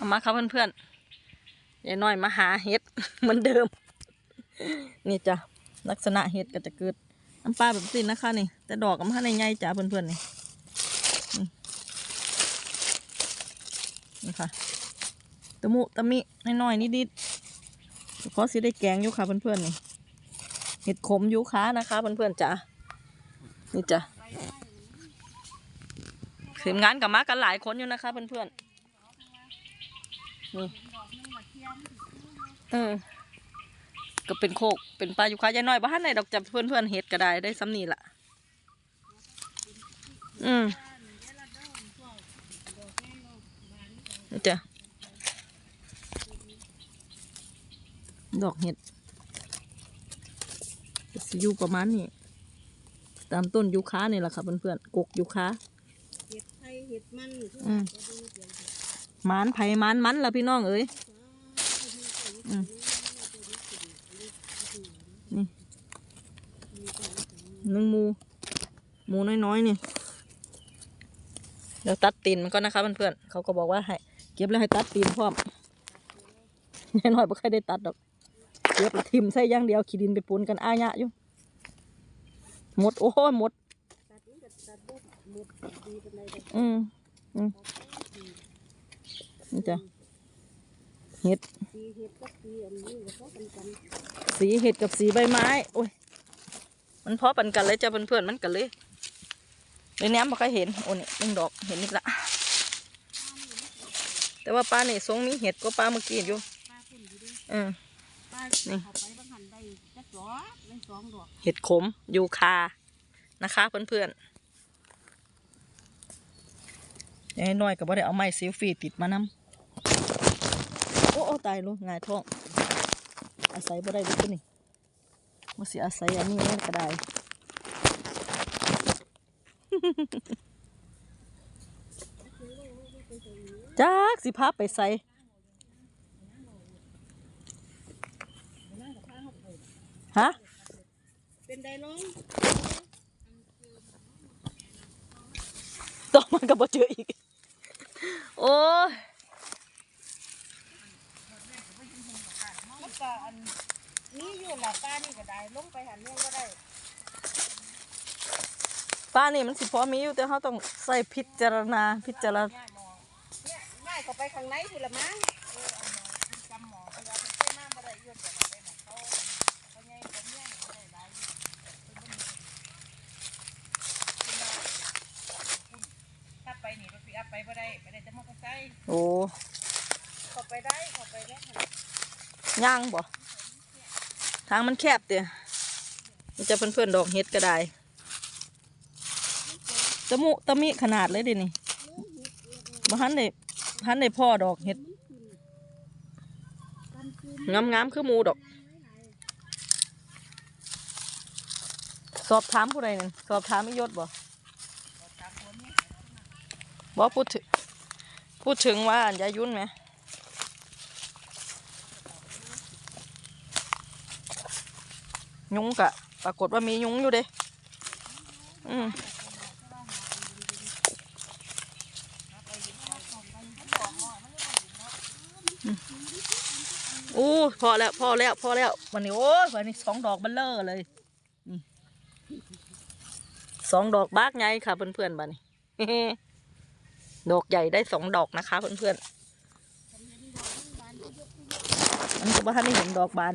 เอามาครับเพื่อนๆยายน้อยมาหาเห็ดเหมือนเดิม นี่จ้ะลักษณะเห็ดก็จะเกิดน้ำปลาแบบนี้นะคะนี่ แต่ดอกก็มาในใหญ่จ้ะเพื่อนๆนี่นี่ค่ะตะมุตะมิน้อยๆนิดๆเพราะสิได้แกงอยู่ค่ะเพื่อนๆนี่เห็ดขมยูค้านะคะเพื่อนๆจ้ะนี่จ้ะทีมงานกับมากันหลายคนอยู่นะคะเพื่อนๆ นี่เออ ก็เป็นโคก เป็นปลาอยู่ค้ายายน้อยบ้านไหนดอกจับเพื่อนเพื่อนๆเห็ดก็ได้ได้ซ้ำนี่ล่ะอืมนี่จ้ะดอกเห็ดสิอยู่ประมาณนี้ตามต้นยูคาเนี่ยแหละค่ะเพื่อนๆกกยูคาเห็ดไทยเห็ดมันอืมห มานไผ่มานมันละพี่น้องเอ้ยอนี่หนึ่งมูมูน้อยๆนี่เดี๋ยวตัดตีนมันก็นะคะเพื่อนๆเขาก็บอกว่าให้เก็บแล้วให้ตัดตีนพร้อมยายน้อยไม่เคยได้ตัดดอกเก็บแล้วทิมใส่ย่างเดียวขี้ดินไปปูนกันอ้ายะอยู่หมดโอ้ยหมดตัดนี่ก็ตัดบ่หมดอืมอืม นี่จ้ะเห็ดสีเห็ดกับสีอันนี้ก็พอกันกันสีเห็ดกับสีใบไม้โอ้ยมันพอปันกันเลยจ้ะเพื่อนๆมันกันเลยเลยแหนมบ่เคยเห็นโอ้นี่หนึ่งดอกเห็นอีกละแต่ว่าปลานี่ทรงมีเห็ดก็ปลาเมื่อกี้อยู่ป้าขึ้นอยู่ด้วยเออป้านี่เข้าไปบางหันได้จักดอกได้สองดอกเห็ดขมยูคานะคะเพื่อนๆยายน้อยก็บ่ได้เอาไม้ซิลฟี่ติดมานำโอ้โอ้ ตายลูกงายท้อง อาศัยบ่ได้ลูกตัวนี่มาสิอาศัยอันนี้แม่นก็ได้จักสิพาไปใส่ฮะ เป็นไดน้องต่อมาก็บ่เจออีก โอ้ย มันก็ อันนี้อยู่หลับป้านี่ก็ได้ลงไปหันเนี่ยก็ได้ป้านี่มันสิพอมีอยู่แต่เขาต้องใส่พิจารณาพิจารณาง่ายหมอเนี่ยง่ายเข้าไปข้างในทีละมั้งเออเอาหมอจำหมอเวลาเพิ่นไปมาบ่ได้ยื่นแต่มาได้หมอเขาเขาใหญ่เขาเนี่ยบ่ได้หลายอยู่ถ้าไปนี่รถปีอัพไปบ่ได้ไปได้แต่มอเตอร์ไซค์โอ้เข้าไปได้เข้าไปได้ค่ะ ย่างบ่ทางมันแคบเตี้ยมันจะเพื่อนๆดอกเห็ดก็ได้ตะมุตะมิขนาดเลยดินี่บ่ทันได้ทันได้พ่อดอกเห็ดงามๆคือมูดอก สอบถามผู้ใดนั่นสอบถามอียศบ่บ่พูดถึงพูดถึงว่าอันยายุ่นไหม ยุงกะ ปรากฏว่ามียุงอยู่เด้อืมอืมอู้พอแล้วพอแล้วพอแล้ววันนี้โอ้ยวันนี้สองดอกบัลเลอร์เลยสองดอกบากไงค่ะเพื่อนๆบ้านี้ดอกใหญ่ได้สองดอกนะคะเพื่อนๆอันนี้ก็บ้านได้เห็นดอกบาน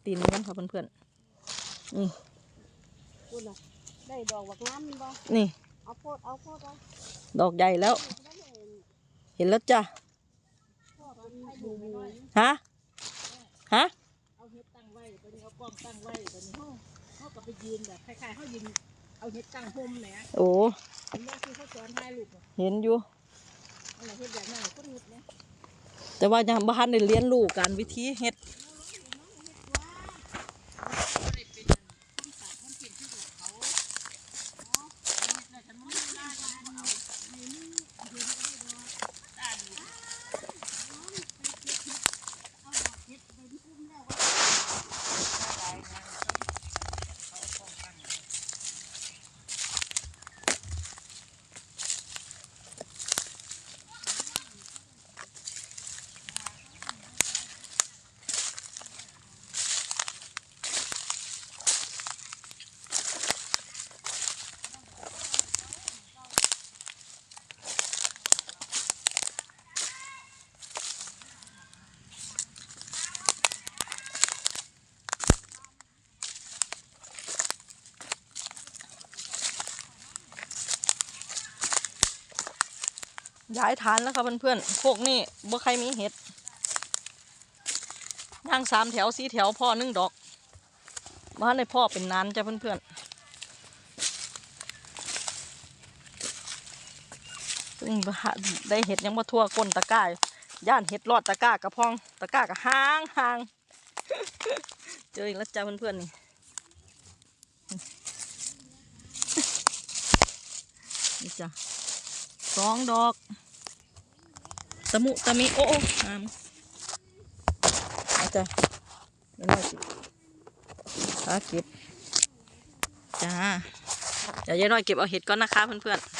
ตัดตีนกันค่ะเพื่อนๆนี่พูดน่ะได้ดอกบักน้ำมันบ่นี่เอาโพดเอาโพดเอาดอกใหญ่แล้ว เห็นแล้วจ้ะโพดเป็นหมูหมูฮะฮะเอาเฮ็ดตั้งไว้ตอนนี้เอากล้องตั้งไว้ตอนนี้เฮาเฮาก็ไปยืนแบบคล้ายๆเฮายืนเอาเฮ็ดตั้งห่มแหมโอ้เห็นว่าคือเขาสอนถ่ายรูปบ่เห็นอยู่อันนั้นเฮ็ดแบบนั้นคนเฮ็ดนะแต่ว่ายังบ้านได้เรียนรู้การวิธีเฮ็ด ย้ายฐานแล้วครับเพื่อนๆพวกนี้บ่ใครมีเห็ดย่างสามแถวสี่แถวพ่อนึ่งดอกบ้านในพ่อเป็นนานจ้ะเพื่อนๆซึ่งได้เห็ดยังมาทั่วก้นตะก้าย่านเห็ดรอดตะก้ากระพองตะก้ากระห้างห่างเจออีกแล้วจ้าเพื่อนๆนี่นี่จ้ะ สองดอกตะมุตะมิ โอ้งามอาจ้ะเดี๋ยวหน่อยสิขาเก็บจ้าเดี๋ยวยายน้อยเก็บเอาเห็ดก่อนนะคะเพื่อนๆ